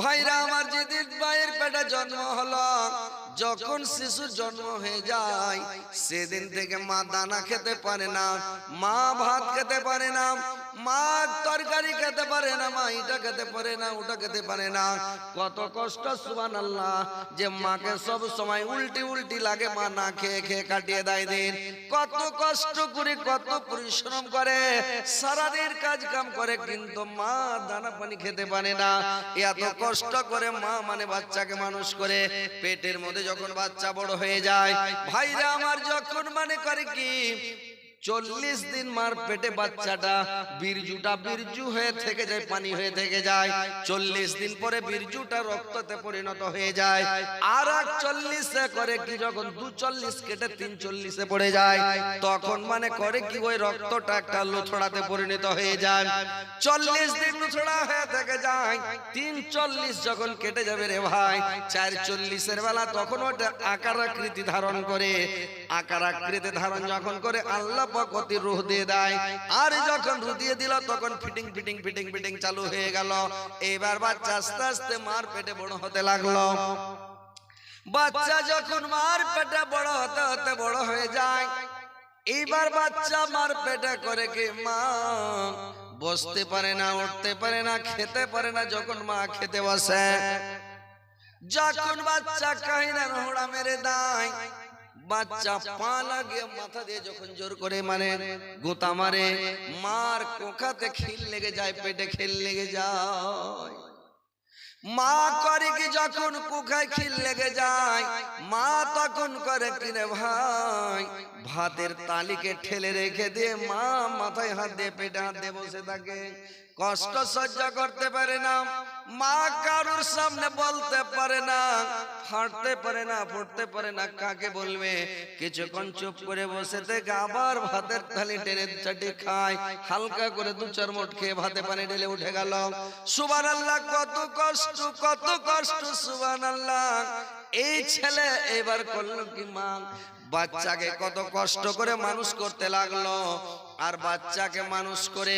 ভাইরা আমার যেদিন মায়ের পেটে জন্ম হলো। যখন শিশুর জন্ম হয়ে যায়, সেদিন থেকে মা দানা খেতে পারে না, মা ভাত খেতে পারে না, মা তরকারি খেতে পারে না, মা এটা খেতে পারে না, ওটা খেতে পারে না। কত কষ্ট সুবান আল্লাহ যে মাকে সব সময় উল্টি উল্টি লাগে, মা না খেয়ে খেয়ে কাটিয়ে দেয় দিন। কত কষ্ট করে, কত পরিশ্রম করে, সারাদিন কাজ কাম করে, কিন্তু মা দানা পানি খেতে পারে না। এত কষ্ট করে মা মানে বাচ্চাকে মানুষ করে, পেটের মধ্যে যখন বাচ্চা বড় হয়ে যায়, ভাইরা আমার যখন মানে করে কি? চল্লিশ দিন মার পেটে বাচ্চাটা বীরজুটা বীরজু হয়ে থেকে যায় পানি হয়ে থেকে যায়। চল্লিশ দিন পরে বীরজুটা রক্ততে পরিণত হয়ে যায়। আর এক চল্লিশে করে কি যখন দু চল্লিশ কেটে তিন চল্লিশে পড়ে যায় তখন মানে করে কি ওই রক্তটা একটা লোথড়াতে পরিণত হয়ে যায়। চল্লিশ দিন লোথড়া হয়ে থেকে যায় তিন চল্লিশ যখন কেটে যাবে রে ভাই চার চল্লিশের বেলা তখন ওটা আকার আকৃতি ধারণ করে। আকার আকৃতি ধারণ যখন করে আল্লাহ পকতি রুহ দিয়ে দেয়। আর যখন রুহ দিয়ে দিল, তখন ফিটিং ফিটিং ফিটিং ফিটিং চালু হয়ে গেল। এবার বাচ্চা আস্তে আস্তে মার পেটে বড় হতে লাগল। বাচ্চা যখন মার পেটে বড় হতে হতে বড় হয়ে যায় এইবার বাচ্চা মার পেটে করে কি, মা, বসতে পারে না, উঠতে পারে না, খেতে পারে না, যখন মা খেতে বসে। যখন বাচ্চা কাহিনা নোড়া মেরে দেয় বাচ্চা পা লাগিয়ে মাথা দিয়ে যখন জোর করে মানে গোতা মারে মার কোখাতে খিল লেগে যায় পেটে খেল লেগে যায়। মা করে কি যখন কুখায় খিল লেগে যায়? মা তখন করে কিনে ভাই? ভাতের তালিকে ঠেলে রেখে দিয়ে মা মাথায় হাত দিয়ে পেটে হাত দিয়ে বসে থাকে। কষ্ট সহ্য করতে পারে না। মা কারোর সামনে বলতে পারে না, হাঁটতে পারে না ফুটতে পারে না, কাকে বলবে? কিছুক্ষণ চুপ করে বসে থেকে আবার ভাতের থালি টেনে চাটি খায়। হালকা করে দু চার মুঠ খেয়ে ভাতে পানি ঢেলে উঠে গেল। সুবান আল্লাহ কত কষ্ট কত কষ্ট সুবান আল্লাহ এই ছেলে এবার করল কি মা? বাচ্চাকে কত কষ্ট করে মানুষ করতে লাগল, আর বাচ্চাকে মানুষ করে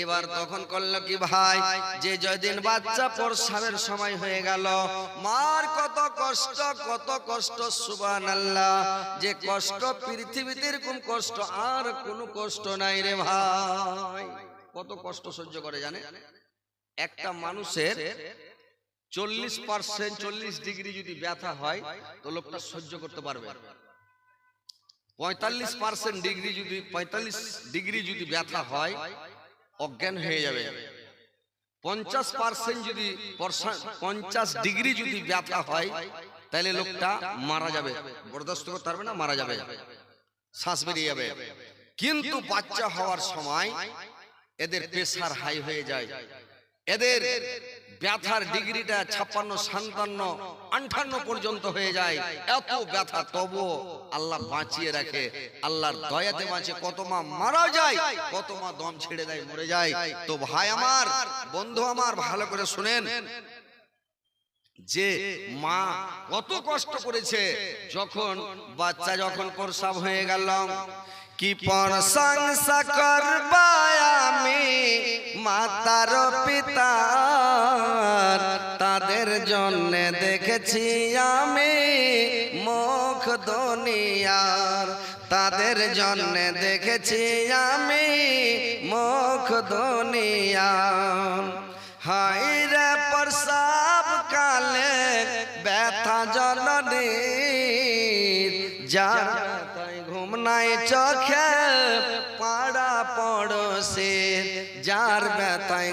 এবার তখন করল কি ভাই? যে যেদিন বাচ্চা প্রসাবের সময় হয়ে গেল, মার কত কষ্ট কত কষ্ট সুবান আল্লাহ যে কষ্ট পৃথিবীতে এরকম কষ্ট, আর কোনো কষ্ট নাই রে ভাই। কত কষ্ট সহ্য করে জানে একটা মানুষের চল্লিশ পার্সেন্ট, চল্লিশ ডিগ্রি যদি ব্যথা হয়, তো লোকটা সহ্য করতে পারবে। পঁয়তাল্লিশ পার্সেন্ট ডিগ্রি যদি, পঁয়তাল্লিশ ডিগ্রি যদি ব্যথা হয়, অজ্ঞান হয়ে যাবে। পঞ্চাশ পার্সেন্ট যদি পঞ্চাশ ডিগ্রি যদি ব্যথা হয়, তাহলে লোকটা মারা যাবে। বরদাস্ত করতে পারবে না, মারা যাবে। শ্বাস বেরিয়ে যাবে। কিন্তু বাচ্চা হওয়ার সময় এদের প্রেসার হাই হয়ে যায়। এদের ব্যথার ডিগ্রিটা ছাপ্পান্ন সাতান্ন আটান্ন পর্যন্ত হয়ে যায়। এত ব্যথা তবু আল্লাহ বাঁচিয়ে রাখে। আল্লাহর দয়াতে বাঁচে। কত মা মারা যায়, কত মা দম ছেড়ে দেয়, মরে যায়। তো ভাই আমার, বন্ধু আমার, ভালো করে শুনেন। যে মা কত কষ্ট করেছে, যখন বাচ্চা যখন প্রসাব হয়ে গেল কি প্রশংসা করবায় আমি? মাতার পিতার তাদের জন্য দেখেছি আমি মুখ দুনিয়ার। তাদের জন্য দেখেছি আমি মুখ দুনিয়ার। হাই চোখে পাড়া পড়োশে যার ব্যথায়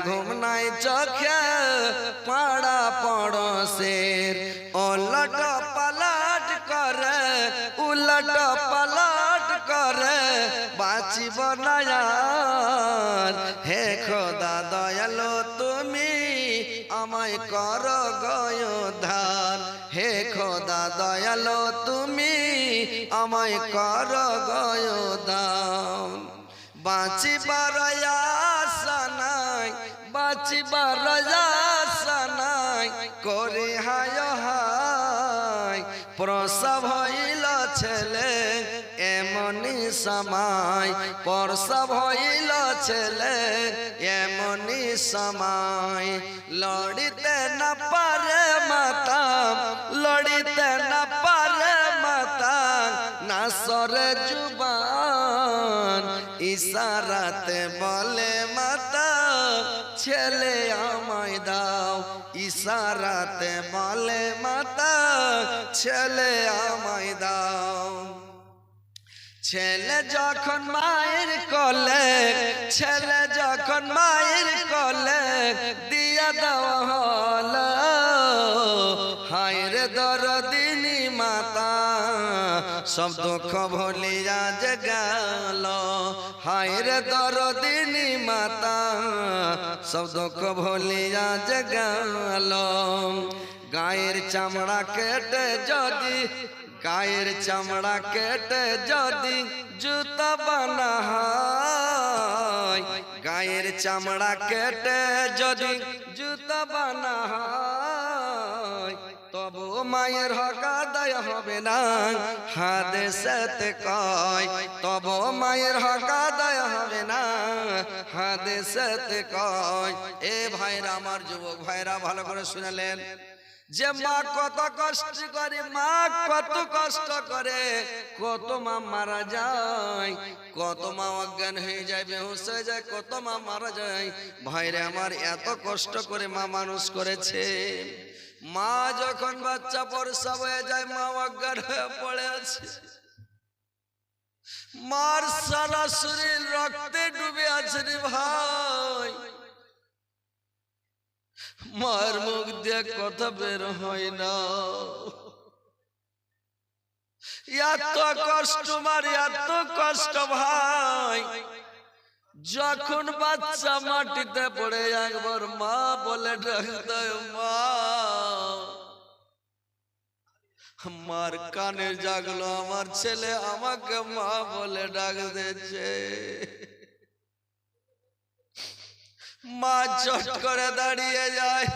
নাই করে হায় হায়, প্রসব হইল ছেলে, এমন সময় প্রসব হইল ছেলে এমনই সময় লড়িতে না পারে মাতা, লড়িতে না পারে মাতা, না সরে জুবান, ইশারাতে বলে ছেলে আমায় দাও, ইশারাতে বলে মাতা, ছেলে আমায় দাও। ছেলে যখন মায়ের কলে, ছেলে যখন মায়ের কলে দিয়া দেওয়া হল, হায় রে দরদিনী মাতা সব দুঃখ ভুলিয়া যে গেল হায় রে দরদিনী মাতা সব দুঃখ ভুলিয়া যে গেল গায়ের চামড়া কেটে যদি, গায়ের চামড়া কেটে যদি জুতা বানা গায়ের চামড়া কেটে যদি জুতা বানা মায়ের হক আদায় হবে না। হাদেশেতে কয়, তব মায়ের হক আদায় হবে না। হাদেশেতে কয়, এ ভাইরা আমার যুবক ভাইরা, ভালো করে শুনালেন। যে মা কত কষ্ট করে, মা কত কষ্ট করে, কত মা মারা যায়, কত মা অজ্ঞান হয়ে যায়, বেহুশ হয়ে যায়, কত মা মারা যায়। ভাইরে আমার এত কষ্ট করে মা মানুষ করেছে। মা যখন বাচ্চা পরসব হয়ে যায়, মা অজ্ঞান হয়ে পড়ে আছে। মার সারা শরীর রক্তে ডুবে আছে রে ভাই। মার মুখ দিয়ে কথা বের হয় না। এত কষ্ট মার, এত কষ্ট ভাই। যখন বাচ্চা মাটিতে পড়ে, একবার মা বলে ডাকতে মা। আমার কানে জাগলো, আমার ছেলে আমাকে মা বলে ডাক দিচ্ছে মা চট করে দাঁড়িয়ে যায়।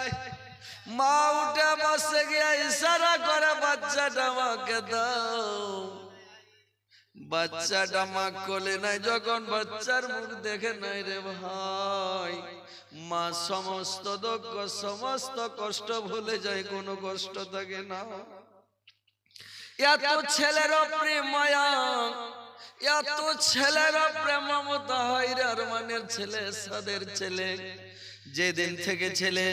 মা উঠে বসে গিয়ে ইশারা করে, বাচ্চাটা আমাকে দাও। বাচ্চাটা মা কোলে নাই, যখন বাচ্চার মুখ দেখে নাই রে ভাই, মা সমস্ত দুঃখ, সমস্ত কষ্ট ভুলে যায়, কোনো কষ্ট থাকে না। এত ছেলের প্রেম এত ছেলের প্রেম মতো রে ছেলে, সাদের ছেলে, যেদিন থেকে ছেলে।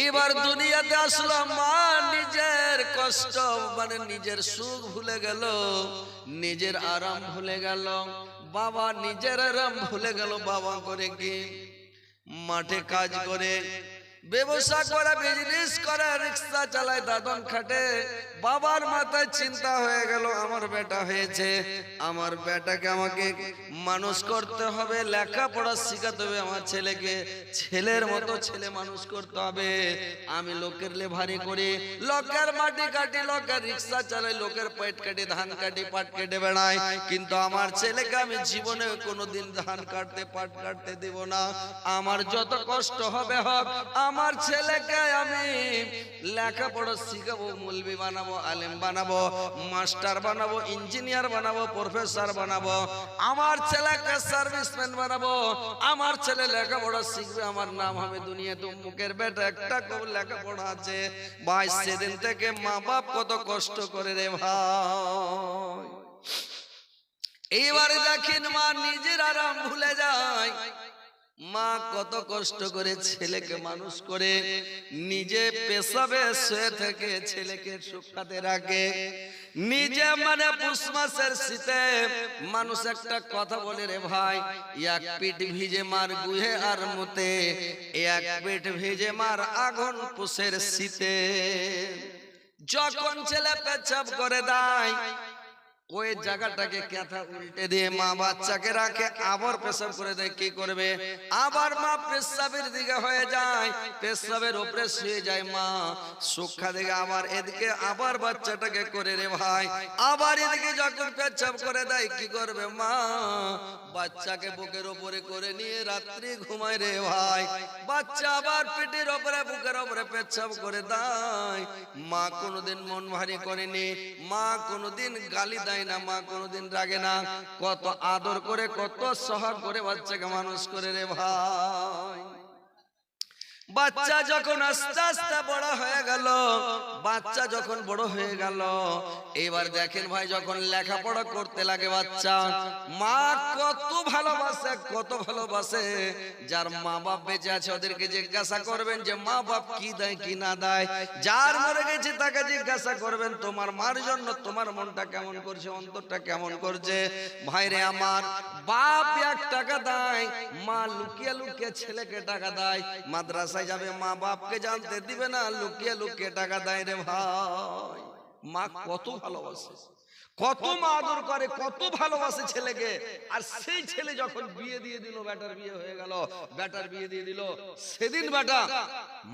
এইবার দুনিয়াতে আসলো মা নিজের কষ্ট মানে নিজের সুখ ভুলে গেল, নিজের আরাম ভুলে গেল, বাবা নিজের আরাম ভুলে গেল, বাবা করে কি? মাঠে কাজ করে, ব্যবসা করে বিজনেস করে, রিক্সা চালায়, দাদন খাটে বাবার মাথায় চিন্তা হয়ে গেল, আমার বেটা হয়েছে। আমার বেটাকে আমাকে মানুষ করতে হবে, লেখাপড়া শিখাতে হবে আমার ছেলেকে। ছেলের মতো ছেলে মানুষ করতে হবে। আমি লোকের লে লেভারি করি, লোকের মাটি কাটি, লোকের রিক্সা চালাই, লোকের পেট কাটি, ধান কাটি, পাট কেটে বেড়াই। কিন্তু আমার ছেলেকে আমি জীবনে কোনোদিন ধান কাটতে, পাট কাটতে দেব না। আমার যত কষ্ট হবে হোক, আমার ছেলেকে আমি লেখাপড়া শিখাবো মুলবি বানাবো আলেম বানাবো, মাস্টার বানাবো, ইঞ্জিনিয়ার বানাবো, প্রফেসর বানাবো, আমার ছেলেকে সার্ভিসম্যান বানাবো, আমার ছেলে লেখাপড়া শিখবে, আমার নাম হবে দুনিয়া তো মুখের বেটা, একটা কব লেখাপড়া আছে। ভাই, সেদিন থেকে মা বাপ কত কষ্ট করে রে ভাই। এইবার দেখেন মা, নিজের আরাম ভুলে যায়। মা কত কষ্ট করে ছেলেকে মানুষ করে নিজে পেশাবে শুয়ে থেকে ছেলেকে সুখাতে রাখে। নিজে মানে পুষ মাসের শীতে মানুষ একটা কথা বলে রে ভাই, এক পিঠ ভিজে মার গুহে আর মুতে, এক পিঠ ভিজে মার আগুন পুষের শীতে। যখন ছেলে পেছাব করে দেয় ওই জায়গাটাকে কেথা উল্টে দিয়ে মা বাচ্চাকে রাখে আবার পেশাব করে দেয় কি করবে? আবার মা পেশাবের দিকে হয়ে যায় পেশাবের উপরে শুয়ে যায় মা সুখা দিকে আবার এদিকে আবার বাচ্চাটাকে করে রে ভাই আবার এদিকে যখন পেছাব করে দেয় কি করবে মা? বাচ্চাকে বুকের উপরে করে নিয়ে রাত্রি ঘুমায় রে ভাই বাচ্চা আবার পেটের উপরে বুকের উপরে পেছাব করে দেয়। মা কোনোদিন মন ভারী করেনি মা কোনোদিন গালি দেয় দেয় না, মা কোনোদিন রাগে না। কত আদর করে, কত সহজ করে বাচ্চাকে মানুষ করে রে ভাই। বাচ্চা যখন আস্তে আস্তে বড় হয়ে গেল, বাচ্চা যখন বড় হয়ে গেল, এবার দেখেন ভাই, যখন লেখাপড়া করতে লাগে বাচ্চা, মা কত ভালোবাসে কত ভালোবাসে। যার মা বাপ বেঁচে আছে, ওদেরকে জিজ্ঞাসা করবেন যে মা বাপ কি দেয়, কি না দেয়? যার মরে গেছে, তাকে জিজ্ঞাসা করবেন, তোমার মার জন্য তোমার মনটা কেমন করছে, অন্তরটা কেমন করছে? ভাইরে আমার বাপ এক টাকা দেয়, মা লুকিয়ে লুকিয়ে ছেলেকে টাকা দেয় মাদ্রাসায় যাবে, মা বাপকে জানতে দিবে না, লুকিয়ে লুকিয়ে টাকা দেয় রে ভাই। মা কত ভালোবাসে, কত মা আদর করে, কত ভালোবাসে ছেলেকে। আর সেই ছেলে যখন বিয়ে দিয়ে দিল বেটার বিয়ে হয়ে গেল বেটার বিয়ে দিয়ে দিল, সেদিন ব্যাটা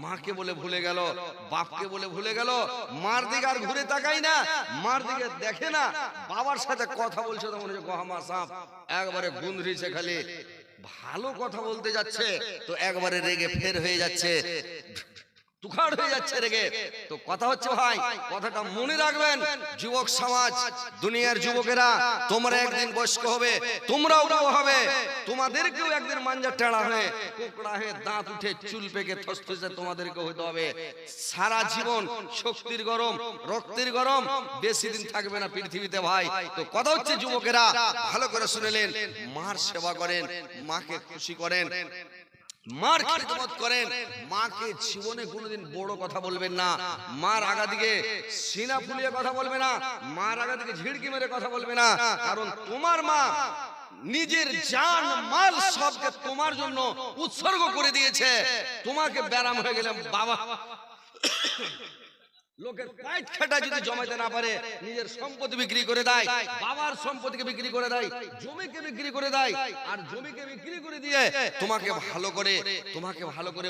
মাকে বলে ভুলে গেল, বাপকে বলে ভুলে গেল, মার দিকে আর ঘুরে তাকাই না, মার দিকে দেখে না, বাবার সাথে কথা বলছে তো মনে হচ্ছে গহামা সাপ, একবারে গুন্দ্রিছে খালি ভালো কথা বলতে যাচ্ছে তো একবারে রেগে ফের হয়ে যাচ্ছে। তুখার হয়ে যাচ্ছে রেগে। তো কথা হচ্ছে ভাই, কথাটা মনে রাখবেন, যুবক সমাজ, দুনিয়ার যুবকেরা, তোমরা একদিন বয়স্ক হবে, তোমরাও হবে, তোমাদেরকেও একদিন মাঞ্জা টেড়া হয়ে, কোকড়া হয়ে দাঁত উঠে চুল পেকে থসথসে তোমাদেরকে হতে হবে। সারা জীবন শক্তির গরম, রক্তের গরম, বেশি দিন থাকবে না পৃথিবীতে ভাই। তো কথা হচ্ছে যুবকেরা, ভালো করে শুনেলেন মার সেবা করেন, মাকে খুশি করেন। মার খিদমত করেন। মাকে জীবনে কোনোদিন বড় কথা বলবেন না। মার আগা দিকে সিনা ফুলিয়ে কথা বলবে না। মার আগা দিকে ঝিড়কি মেরে কথা বলবে না। কারণ তোমার মা নিজের জান মাল সবকে তোমার জন্য উৎসর্গ করে দিয়েছে। তোমাকে ব্যারাম হয়ে গেলাম বাবা। লোকের পাইট খাটা যদি জমাইতে না পারে, নিজের সম্পত্তি বিক্রি করে দেয়, বাবার সম্পত্তিকে বিক্রি করে দেয়, জমিকে বিক্রি করে দেয়, আর জমিকে বিক্রি করে দিয়ে তোমাকে ভালো করে, তোমাকে ভালো করে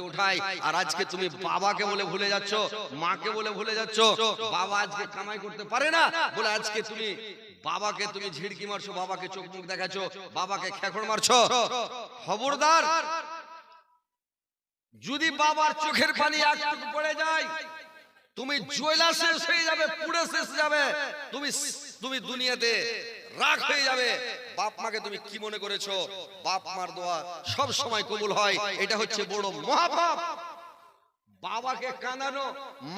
আর আজকে তুমি বাবাকে বলে ভুলে যাচ্ছ, মাকে বলে ভুলে যাচ্ছ, বাবা আজকে কামাই করতে পারে না বলে আজকে তুমি বাবাকে তুমি ঝিড়কি মারছো, বাবাকে চোখ মুখ দেখাচ্ছ, বাবাকে খেখড় মারছো। খবরদার, যদি বাবার চোখের পানি একটু পড়ে যায় তুমি জয়লা শেষ হয়ে যাবে পুড়ে শেষ যাবে। তুমি তুমি দুনিয়াতে রাগ হয়ে যাবে। বাপ মাকে তুমি কি মনে করেছ? বাপ মার দোয়া সব সময় কবুল হয়। এটা হচ্ছে বড় মহাপাপ। বাবাকে কাঁদানো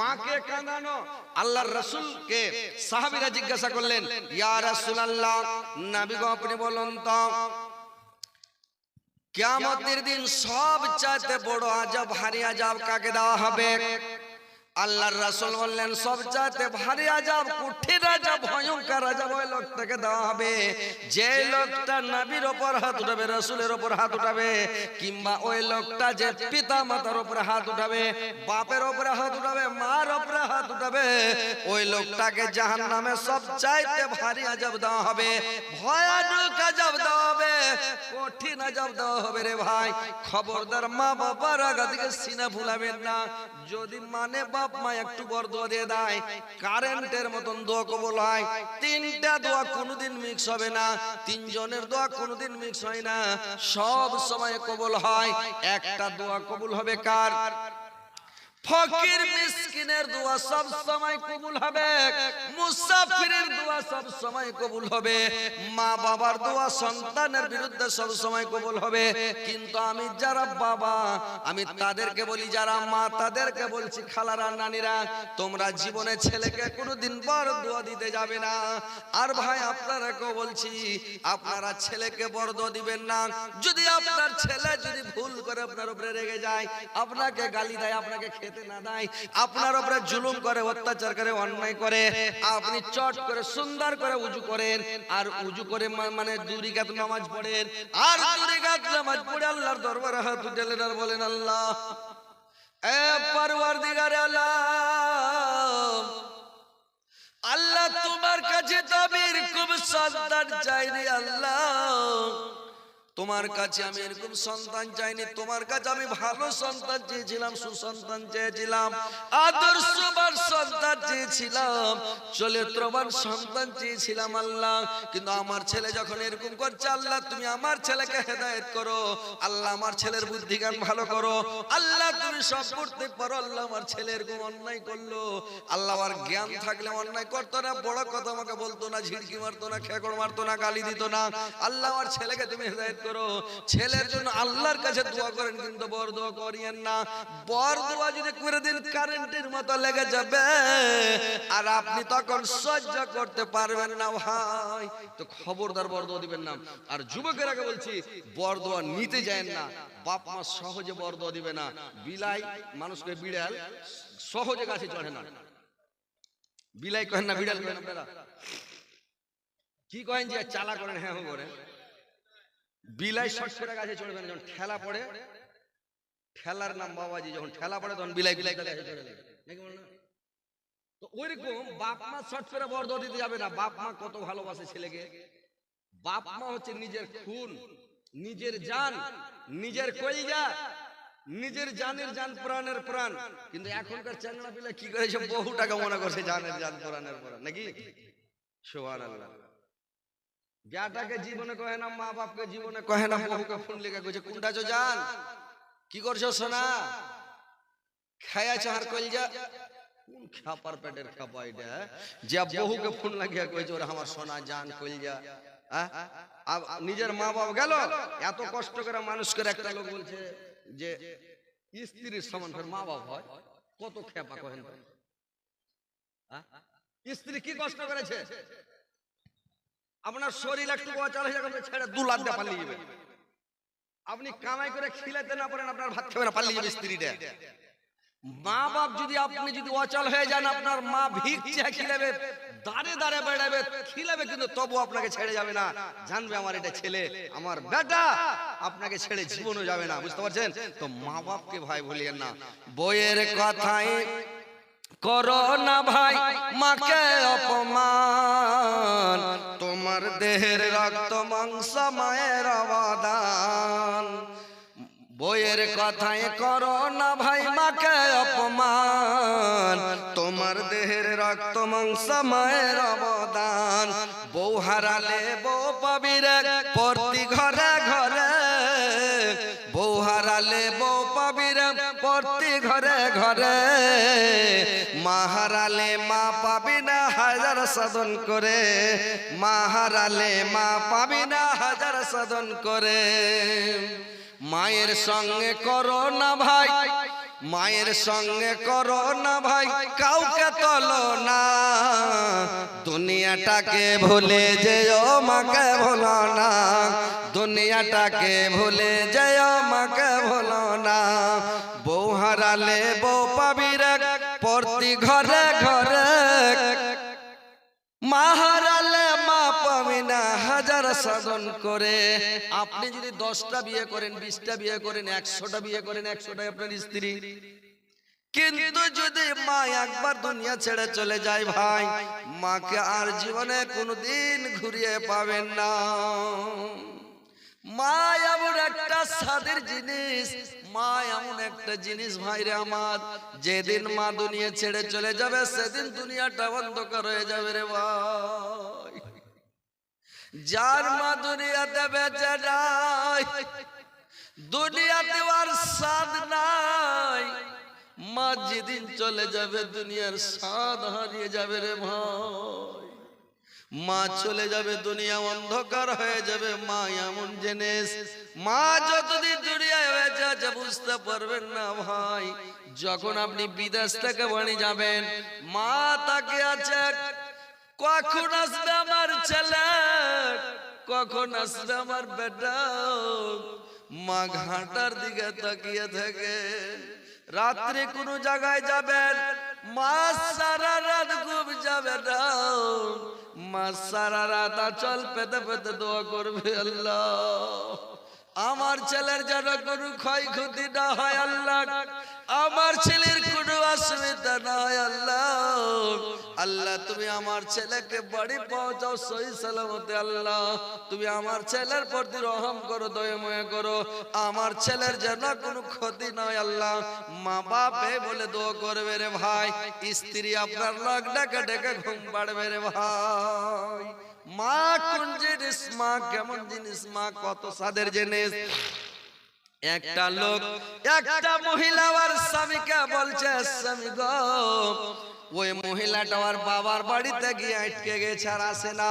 মাকে কাঁদানো। আল্লাহর রাসূলকে সাহাবীরা জিজ্ঞাসা করলেন ইয়া রাসূলুল্লাহ নবী গো আপনি বলুন তো কিয়ামতের দিন সব চাইতে বড় আজব হারি আজব কাকে দেওয়া হবে? আল্লাহর রাসূল বললেন, সব চাইতে ভারী আজাব, কঠিন আজাব, ভয়ঙ্কর আজাব ওই লোকটাকে দেওয়া হবে। যে লোকটা নবীর ওপর হাত উঠাবে, রাসূলের ওপর হাত উঠাবে, কিংবা ওই লোকটা যে পিতা মাতার ওপরে হাত উঠাবে, বাপের ওপরে হাত উঠাবে, মার ওপরে হাত উঠাবে, ওই লোকটাকে জাহান্নামে সব চাইতে ভারী আজাব দেওয়া হবে, ভয়ানক আজাব দেওয়া হবে, কঠিন আজাব দেওয়া হবে রে ভাই। খবরদার মা বাবার আগা থেকে সিনা ভুলাবেন না। যদি মানে বাপ মা একটু বড় দোয়া দিয়ে। দেয় কারেন্টের মতন দোয়া কবল হয়। তিনটা দোয়া কোনোদিন মিক্স হবে না। তিনজনের দোয়া কোনোদিন মিক্স হয় না। সব সময় কবল হয়। একটা দোয়া কবুল হবে কার? ফকির মিসকিনের দোয়া সব সময় কবুল হবে। মুসাফিরের দোয়া সব সময় কবুল হবে। মা বাবার দোয়া সন্তানের বিরুদ্ধে সব সময় কবুল হবে। কিন্তু আমি যারা বাবা আমি তাদেরকে বলি যারা মা তাদেরকে বলছি খালারা নানিরা তোমরা জীবনে ছেলেকে কোনোদিন বড় দোয়া দিতে যাবে না। আর ভাই আপনারাকেও বলছি আপনারা ছেলেকে বড় দোয়া দিবেন না। যদি আপনার ছেলে যদি ভুল করে আপনার উপরে রেগে যায় আপনাকে গালি দেয় আপনাকে খেতে আপনার উপরে জুলুম করে, অত্যাচার করে, অন্যায় করে, আপনি চট করে, সুন্দর করে উজু করেন, আর উজু করে মানে দুই নামাজ পড়েন, আর দুই নামাজ পড়ে আল্লাহর দরবারে হাত উঠালেন বলেন, আল্লাহ, এ পরওয়ারদিগারে আল্লাহ আল্লাহ তোমার কাছে তবে এরকম সন্তান চাইনি আল্লাহ তোমার কাছে আমি এরকম সন্তান চাইনি, তোমার কাছে আমি ভালো সন্তান চেয়েছিলাম, সুসন্তান চেয়েছিলাম আদর্শবান সন্তান চেয়েছিলাম, চরিত্রবান সন্তান চেয়েছিলাম আল্লাহ। কিন্তু আমার ছেলে যখন এরকম করছে, আল্লাহ তুমি আমার ছেলেকে হেদায়েত করো, আল্লাহ আমার ছেলের বুদ্ধি জ্ঞান ভালো করো, আল্লাহ তুমি সব করতে পারো, আল্লাহ আমার ছেলে এরকম অন্যায় করল। আল্লাহ আর জ্ঞান থাকলে অন্যায় করতো না, বড় কথা আমাকে বলতো না, ঝিড়কি মারতো না, খেকড় মারতো না, গালি দিত না। আল্লাহ আমার ছেলেকে তুমি হেদায়েত করো। ছেলের জন্য আল্লাহর কাছে দোয়া করেন, কিন্তু বর দোয়া করিয়েন না। বর দোয়া যদি করে দিন কারেন্টের মতো লেগে যাবে। আর আপনি তখন সহ্য করতে পারবেন না, ভাই। তো খবরদার বর দোয়া দিবেন না। আর যুবকের আগে বলছি, বর দোয়া নিতে যায় না। বাপ মা সহজে বর দোয়া দিবে না। বিলাই মানুষকে বিড়াল সহজে গাছে চড়ে না। বিলাই কহেন না বিড়াল কহেন আপনারা? কি কহেন যে চালা করেন হ্যাঁ হ্যাঁ করেন বিলাই শর্ট করে গাছে চড়বে না যখন ঠেলা পড়ে ঠেলার নাম বাবাজি যখন ঠেলা পড়ে তখন বিলাই বিলাই গাছে চড়ে নাকি না? তো ওইরকম বাপ মা শর্ট করে বর্দ দিতে যাবে না। বাপ মা কত ভালোবাসে ছেলেকে। বাপ মা হচ্ছে নিজের খুন নিজের জান নিজের কইজা নিজের জানের জান প্রাণের প্রাণ। কিন্তু এখনকার চ্যাংড়া পিলা কি করেছে? বহু টাকা মনে করছে জানের জান প্রাণের প্রাণ। নাকি? সোহান আল্লাহ ব্যাটাকে জীবনে কহে না মা বাপকে জীবনে কহে না বহুকে ফোন লেখা কইছে কোনটা চো জান কি করছ সোনা? খায়া চাহার কইল যা কোন খাপার পেটের খাপা এটা যে বহুকে ফোন লাগিয়া কইছে ওরা আমার সোনা জান কইল যা? আব- নিজের মা বাপ গেল? এত কষ্ট করে মানুষ করে একটা লোক বলছে যে স্ত্রীর সমান ফের মা বাপ হয়? কত খেপা কহেন স্ত্রী কি কষ্ট করেছে? আপনার শরীর একটু অচল হয়ে যাবে ছেড়ে দু লাখ দিয়ে পালিয়ে যাবে। আপনি কামাই করে খিলাতে না পারেন, আপনার ভাত খাবে না, পালিয়ে যাবে স্ত্রীটা। মা বাপ যদি আপনি যদি অচল হয়ে যান, আপনার মা ভিক চেয়ে খিলাবে, দাঁড়ে দাঁড়ে বেড়াবে, খিলাবে কিন্তু তবু আপনাকে ছেড়ে যাবে না। জানবে আমার এটা ছেলে, আমার বেটা, আপনাকে ছেড়ে জীবনও যাবে না, বুঝতে পারছেন? তো মা বাপকে ভাই বলিয়েন না, বইয়ের কথাই করো না ভাই, মাকে অপমান। তোমার দেহের রক্ত, মাংস, মায়ের অবদান। বইয়ের কথায় করো না ভাই, মাকে অপমান। তোমার দেহের রক্ত, মাংস, মায়ের অবদান। বউ হারালে বউ পাবিরে প্রতি ঘরে ঘরে। বউ হারালে বউ পাবিরে প্রতি ঘরে ঘরে। মা হারালে মা পাবি না হাজার সাধন করে। মা হারালে মা পাবি না হাজার সাধন করে। মায়ের সঙ্গে করো না ভাই, মায়ের সঙ্গে করো না ভাই, কাউকে তলো না। দুনিয়াটাকে ভুলে যেও, মাকে ভুলো না। দুনিয়াটাকে ভুলে যেও, মাকে ভুলো না। বউ হারালে বউ পাবি প্রতি ঘরে ঘরে মা হারালে মা পাবি না, হাজার সাধন করে। আপনি যদি দশটা বিয়ে করেন, বিশটা বিয়ে করেন, একশোটা বিয়ে করেন, একশোটাই আপনার স্ত্রী। কিন্তু যদি মা একবার দুনিয়া ছেড়ে চলে যায় ভাই, মাকে আর জীবনে কোনোদিন ঘুরিয়ে পাবেন না। মা এমন একটা স্বাদের জিনিস, মা এমন একটা জিনিস ভাইরে আমার। যেদিন মা দুনিয়া ছেড়ে চলে যাবে, সেদিন দুনিয়াটা অন্ধকার হয়ে যাবে রে ভাই। যার মা দুনিয়াতে বেঁচে নাই, দুনিয়াতে আর স্বাদ নাই। মা যেদিন চলে যাবে, দুনিয়ার স্বাদ হারিয়ে যাবে রে ভাই। মা চলে যাবে, দুনিয়া অন্ধকার হয়ে যাবে। মা এমন জিনিস। মা যতদিন দুনিয়ায় হয়ে যাচ্ছে বুঝতে পারবেন না ভাই। যখন আপনি বিদেশ থেকে বাড়ি যাবেন, মা তাকে আছে, কখন আসবে আমার ছেলে? কখন আসবে আমার বেটা? মা ঘাটার দিকে তাকিয়ে থাকে। রাত্রে কোনো জায়গায় যাবেন মা সারা রাত ঘুম যাবে না। মা সারা রাত আচল পেতে পেতে দোয়া করবে আল্লাহ। আমার ছেলের যেন কোনো ক্ষয়ক্ষতি না হয় আল্লাহ। আমার ছেলের কোনো অসুবিধা না হয় আল্লাহ। আল্লাহ, তুমি আমার ছেলেকে বাড়ি পৌঁছাও সহি সালামতে, আল্লাহ। তুমি আমার ছেলের প্রতি রহম করো, দয়াময় করো। আমার ছেলের যেন কোনো ক্ষতি নয় আল্লাহ। মা বাপে বলে দোয়া করবে রে ভাই, স্ত্রী আপনার লগ ডেকে ডেকে ঘুম পাড়বে রে ভাই। মা, কোন জিনিস, মা, কেমন জিনিস, মা, কত সাদের জিনিস? একটা লোক একটা মহিলা আর স্বামীকে বলছে স্বামী গো ওই মহিলাটা ওর বাবার বাড়িতে গিয়ে আটকে গেছে আর আসে না।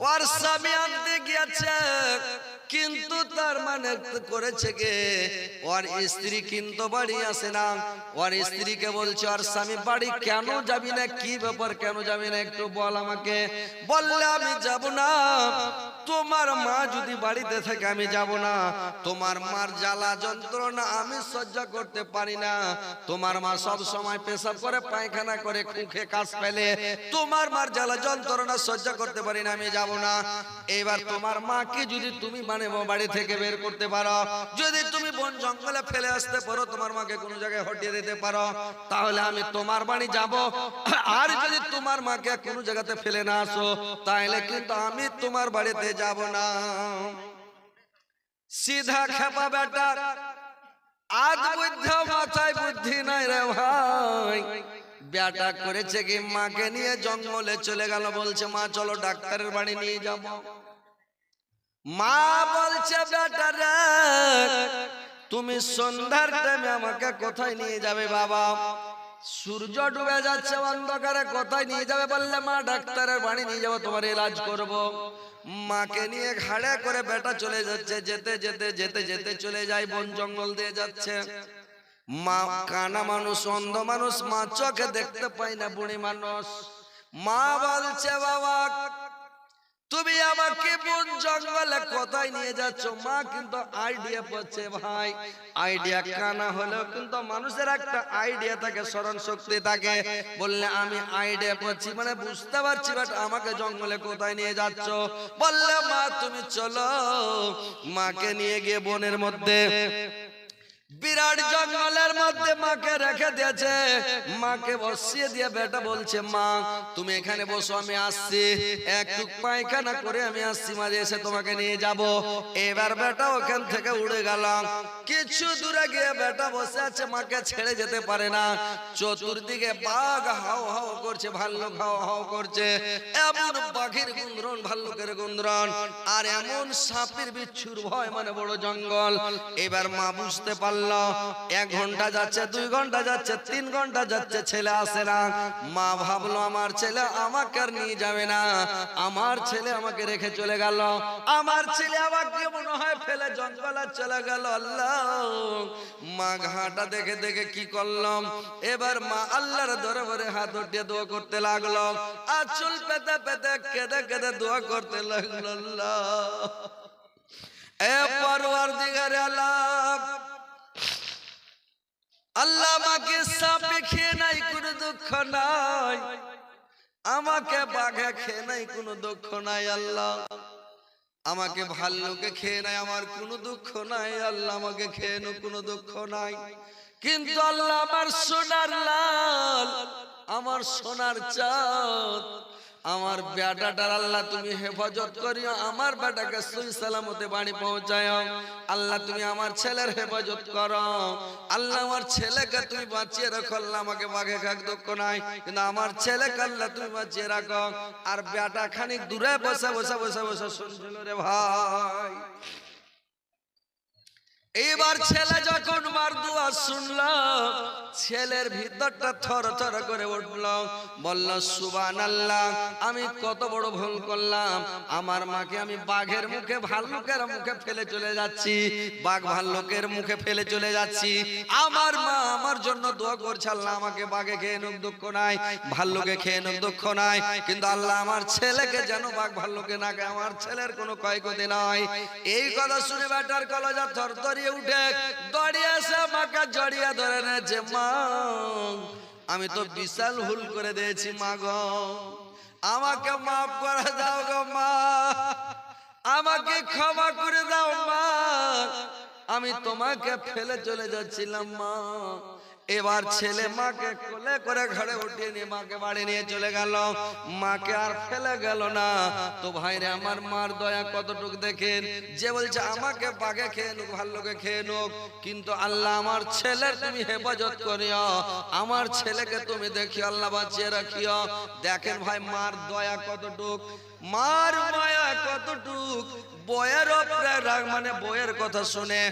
ওর স্বামী আনতে গিয়েছে কিন্তু তার মানে করেছে কে? ওর স্ত্রী কিন্তু বাড়ি আসে না। ওর স্ত্রীকে বলছে ওর স্বামী বাড়ি কেন যাবি না? কি ব্যাপার কেন যাবি না? একটু বল আমাকে। বললে আমি যাব না। তোমার মা যদি বাড়িতে থাকে, আমি যাব না। তোমার মার জ্বালা যন্ত্রণা আমি সহ্য করতে পারি না। তোমার মা সব সময় পেশাব করে, পায়খানা করে মুখে কাজ ফেলে। তোমার মার জ্বালা যন্ত্রণা সহ্য করতে পারি না, আমি যাব না। এবার তোমার মাকে যদি তুমি মানে বাড়ি থেকে বের করতে পারো, যদি তুমি বন জঙ্গলে ফেলে আসতে পারো, তোমার মাকে কোনো জায়গায় হটিয়ে দিতে পারো, তাহলে আমি তোমার বাড়ি যাব। আর যদি তোমার মাকে কোনো জায়গাতে ফেলে না আসো, তাহলে কিন্তু আমি তোমার বাড়িতে যাব না। সিধা খেপা বেটা, আজ বুদ্ধ মাথায় বুদ্ধি নাই রে ভাই। বেটা করেছে কি মাকে নিয়ে জঙ্গলে চলে গেল, বলছে, মা, চলো ডাক্তারের বাড়ি নিয়ে যাব। মা বলছে, বেটা রে, তুমি সন্ধ্যার টাইমে আমাকে কোথায় নিয়ে যাবে বাবা? সূর্য ডুবে যাচ্ছে, অন্ধকারে কোথায় নিয়ে যাবে বললে, মা, ডাক্তারের বাড়ি নিয়ে যাব, তোমার ইলাজ করব। মাকে নিয়ে ঘাড়ে করে বেটা চলে যাচ্ছে, যেতে যেতে যেতে যেতে চলে যায়, বন জঙ্গল দিয়ে যাচ্ছে। মা, কানা মানুষ, অন্ধ মানুষ, মা চোখে দেখতে পাই না, বুড়ি মানুষ। মা বলছে, বাবা তুমি আমাকে বন জঙ্গলে কোথায় নিয়ে যাচ্ছ? মা কিন্তু আইডিয়া পাচ্ছে ভাই। আইডিয়া কানা হলেও কিন্তু মানুষের একটা আইডিয়া থাকে, স্মরণ শক্তি থাকে। বললে, আমি আইডিয়া পাচ্ছি। মানে বুঝতে পারছি, বাট আমাকে জঙ্গলে কোথায় নিয়ে যাচ্ছ? বললে, মা, তুমি চলো। মাকে নিয়ে গিয়ে বনের মধ্যে বিরাট জঙ্গলের মধ্যে মাকে রেখে দিয়েছে। মাকে বসিয়ে দিয়ে বেটা বলছে, মা, তুমি এখানে বসো, আমি আসছি। একটু পায়খানা করে আমি আসছি, মাঝে এসে তোমাকে নিয়ে যাব। এবার বেটা ওখান থেকে উড়ে গেলাম কিছু দূরে গিয়ে বেটা বসে আছে, মাকে ছেড়ে যেতে পারে না। চতুর্দিকে বাঘ হাও হাও করছে, ভাল্লুক হাও হাও করছে। এমন বাঘের গুন্দ্রন ভাল্লুকের গুন্দ্রন আর এমন সাপের বিচ্ছুর ভয় মানে বড় জঙ্গল। এবার মা বুঝতে পারল এক ঘণ্টা যাচ্ছে, দুই ঘণ্টা যাচ্ছে, তিন ঘণ্টা যাচ্ছে, ছেলে আসে না। মা ভাবলো, আমার ছেলে আমাকে আর নিয়ে যাবে না। আমার ছেলে আমাকে রেখে চলে গেল। আমার ছেলে আমাকে মনে হয় ফেলে জঙ্গলে চলে গেল। আল্লাহ। মা ঘাটা দেখে দেখে কি করলাম এবার মা আল্লাহর দরবারে হাত উঠিয়ে দোয়া করতে লাগল। আর চুল পেতে পেতে কেঁদে কেঁদে দোয়া করতে লাগল। আল্লাহ। এ পরওয়ার আল্লাহ। আল্লাহ আমাকে সাপে খেয়ে নাই, কোনো দুঃখ নাই। আমাকে বাঘে খেয়ে নাই, কোনো দুঃখ নাই, আল্লাহ। আমাকে ভাল্লুকে খেয়ে নাই, আমার কোনো দুঃখ নাই, আল্লাহ আমাকে খেয়ে নো কোনো দুঃখ নাই। কিন্তু আল্লাহ আমার সোনার লাল, আমার সোনার চাঁদ আমার বেটাটার আল্লাহ তুমি হেফাজত করিও, আমার বেটাকে সুই সালামতে বাড়ি পৌঁছায় আল্লাহ তুমি আমার ছেলের হেফাজত করো। আল্লাহ আমার ছেলেকে তুমি বাঁচিয়ে রাখো, আল্লাহ আমাকে বাঘে খাক দক্ষ নাই। কিন্তু আমার ছেলেকে আল্লাহ তুমি বাঁচিয়ে রাখো। আর বেটা খানিক দূরে বসে বসে বসে বসে শুনছিল রে ভাই। এইবার ছেলে যখন মার দুয়া শুনলাম, ছেলের ভিতরটা থর থর করে উঠল। বলল সুবান আল্লাহ আমি কত বড় ভুল করলাম। আমার মাকে আমি বাঘের মুখে, ভাল্লুকের মুখে ফেলে চলে যাচ্ছি। বাঘ ভাল্লুকের মুখে ফেলে চলে যাচ্ছি। আমার মা আমার জন্য দোয়া করছে, আল্লাহ আমাকে বাঘে খেয়ে নুক, দুঃখ নাই, ভাল্লুকে খেয়ে নুক, দুঃখ নাই। কিন্তু আল্লাহ আমার ছেলেকে যেন বাঘ ভাল্লুকে না আমার ছেলের কোনো ক্ষয়ক্ষতি নয় এই কথা শুনে বেটার কলজা থর থরিয়ে উঠে দড়িয়ে আসে মাকে জড়িয়ে ধরে নেছে মা, আমি তো বিশাল ভুল করে দিয়েছি, মা গো। আমাকে মাফ করে দাও গো, মা। আমাকে ক্ষমা করে দাও, মা। আমি তোমাকে ফেলে চলে যাচ্ছিলাম, মা। এবার ছেলে মাকে কোলে করে ঘরে উঠিয়ে নিয়ে মাকে বাড়ি নিয়ে চলে গেল। মাকে আর ফেলে গেল না। তো ভাইরে আমার মার দয়া কতটুক দেখেন? যে বলছে, আমাকে বাঘে খেয়ে নুক ভাল্লোকে খেয়ে নুক। কিন্তু আল্লাহ আমার ছেলের তুমি হেফাজত করিও। আমার ছেলেকে তুমি দেখিও, আল্লাহ বাঁচিয়ে রাখিও। দেখেন ভাই, মার দয়া কতটুক? মার মায়া কতটুক? ওপরে রাগ মানে বইয়ের কথা শুনে,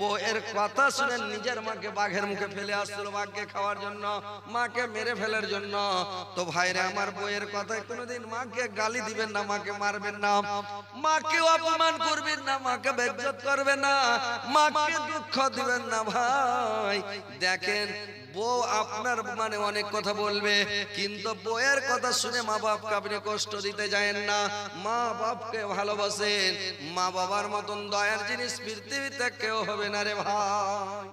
বইয়ের কথা শুনে নিজের মাকে বাঘের মুখে ফেলে আসছিল বাঘকে খাওয়ার জন্য, মাকে মেরে ফেলার জন্য। তো ভাইরে, আমার বইয়ের কথায় কোনোদিন মাকে গালি দিবেন না, মাকে মারবেন না। মাকে অপমান করবেন না, মাকে বেজ্জত করবেন না, মাকে দুঃখ দিবেন না ভাই। দেখেন বউ আপনার মানে অনেক কথা বলবে, কিন্তু বউয়ের কথা শুনে মা বাপকে আপনি কষ্ট দিতে যায়েন না। মা বাপকে ভালোবাসেন মা বাবার মতন দয়ার জিনিস পৃথিবীতে কেউ হবে না রে ভাই।